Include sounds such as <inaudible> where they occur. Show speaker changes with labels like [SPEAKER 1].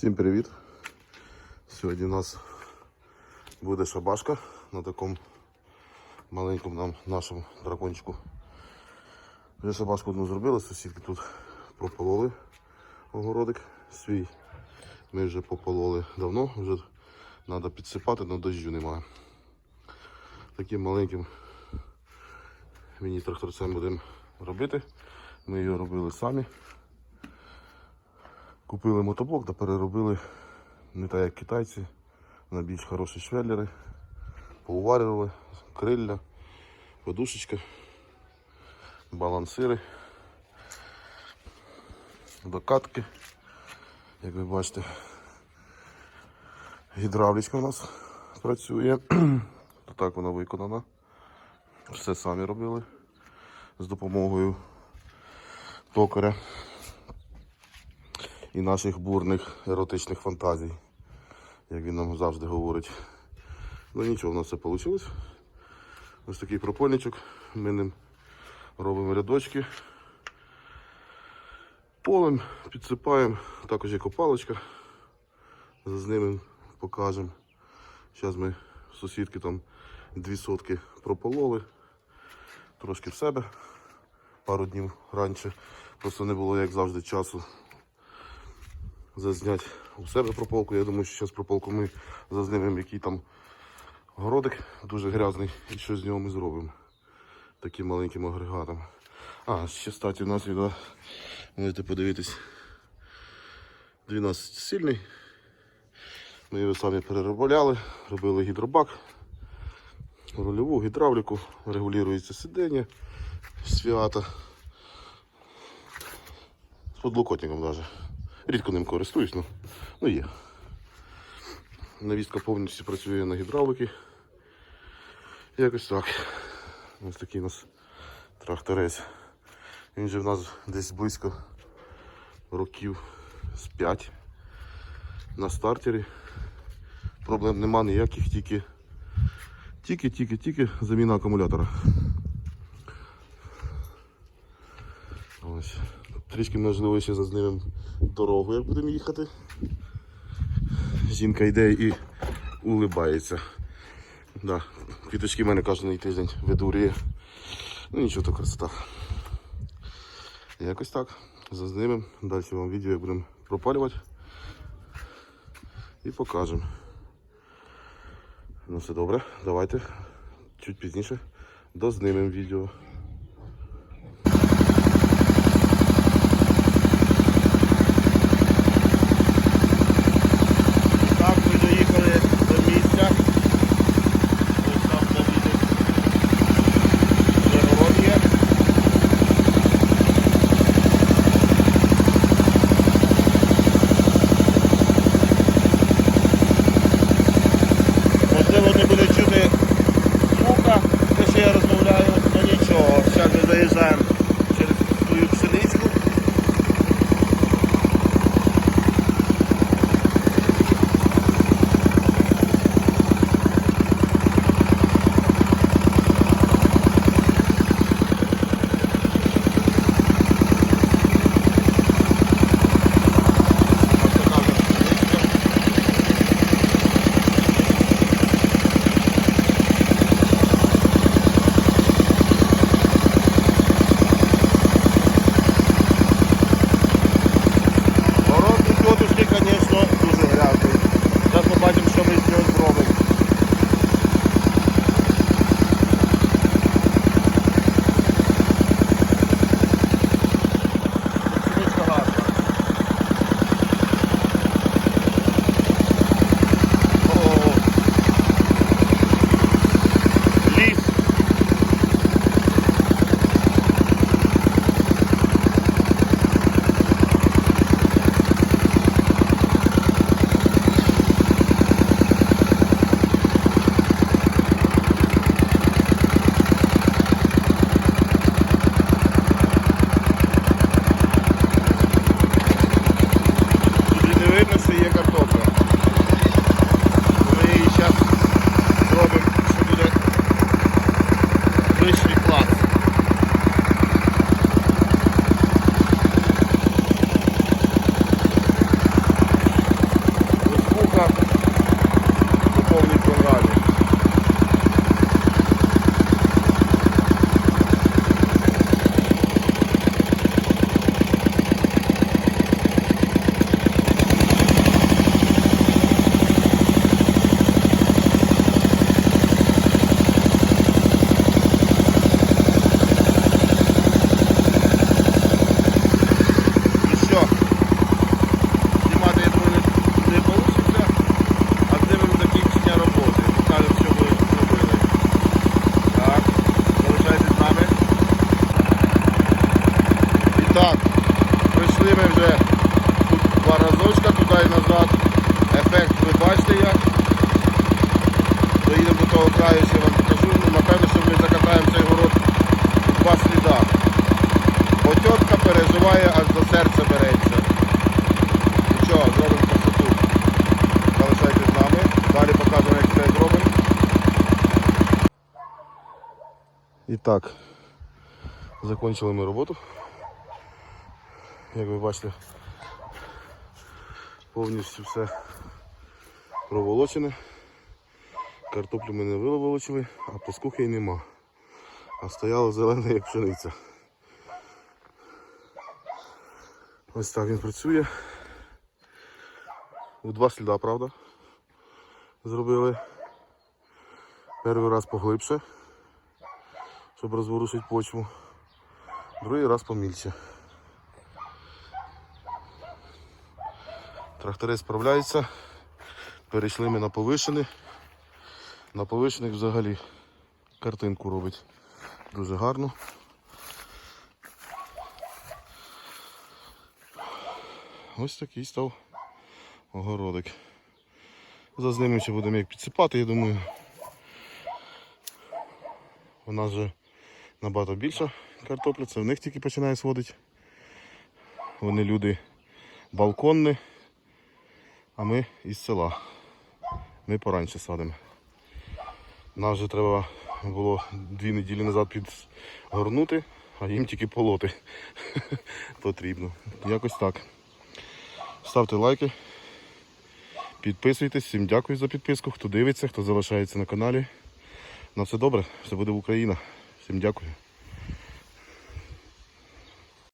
[SPEAKER 1] Всім привіт! Сьогодні у нас буде шабашка на такому маленькому нам нашому дракончику. Вже шабашку одну зробили, сусідки тут пропололи огородик свій. Ми вже попололи давно, вже треба підсипати, але дощу немає. Таким маленьким міні-тракторцем будемо робити. Ми його робили самі. Купили мотоблок та переробили не так як китайці, на більш хороші швеллери. Поуварювали, крилля, подушечка, балансири, докатки, як ви бачите. Гідравлічка у нас працює. <clears throat> Так вона виконана. Все самі робили з допомогою токаря і наших бурних еротичних фантазій, як він нам завжди говорить. Ну нічого, в нас все вийшло. Ось такий пропольничок. Ми ним робимо рядочки. Полем підсипаємо, також є копалочка. З ними покажемо. Зараз ми сусідки там дві сотки пропололи. Трошки в себе пару днів раніше. Просто не було, як завжди, часу зазняти у себе прополку. Я думаю, що зараз прополку ми зазнімемо, який там городик дуже грязний і що з нього ми зробимо. Таким маленьким агрегатом. А, ще статі у нас відео. Можете подивитись. 12 сильний. Ми його самі переробляли, робили гідробак, рульову гідравліку, регулюється сидіння свята. З подлокотником навіть. Рідко ним користуюсь, ну, ну є. Навістка повністю працює на гідравлики. Якось так. Ось такий у нас тракторець. Він же в нас десь близько років з 5 на стартері. Проблем нема ніяких, тільки тільки, тільки, тільки заміна акумулятора. Ось. Трішки можливо ще зазнімемо дорогу, як будемо їхати. Жінка йде і улибається. Да. Квіточки в мене кожен тиждень видурює. Ну нічого, то красота. Якось так. Зазнімемо. Далі вам відео, як будемо пропалювати. І покажемо. Ну все добре, давайте чуть пізніше дознімемо відео. І так, закінчили ми роботу. Як ви бачите, повністю все проволочене. Картоплю ми не виловолочили, а пускухи й нема. А стояла зелена як пшениця. Ось так він працює. У два сліда, правда? Зробили. Перший раз поглибше, щоб розворушити почву. Другий раз помільче. Трактори справляються. Перейшли ми на повишений. На повишених взагалі картинку робить дуже гарно. Ось такий став огородик. За ними ще будемо як підсипати, я думаю. У нас вже набагато більша картопля, це в них тільки починає сводити. Вони люди балконні, а ми із села. Ми пораньше садимо. Нам вже треба було дві неділі назад підгорнути, а їм тільки полоти <laughs> потрібно. Якось так. Ставте лайки, підписуйтесь, всім дякую за підписку, хто дивиться, хто залишається на каналі. На все добре, все буде Україна. Всім дякую.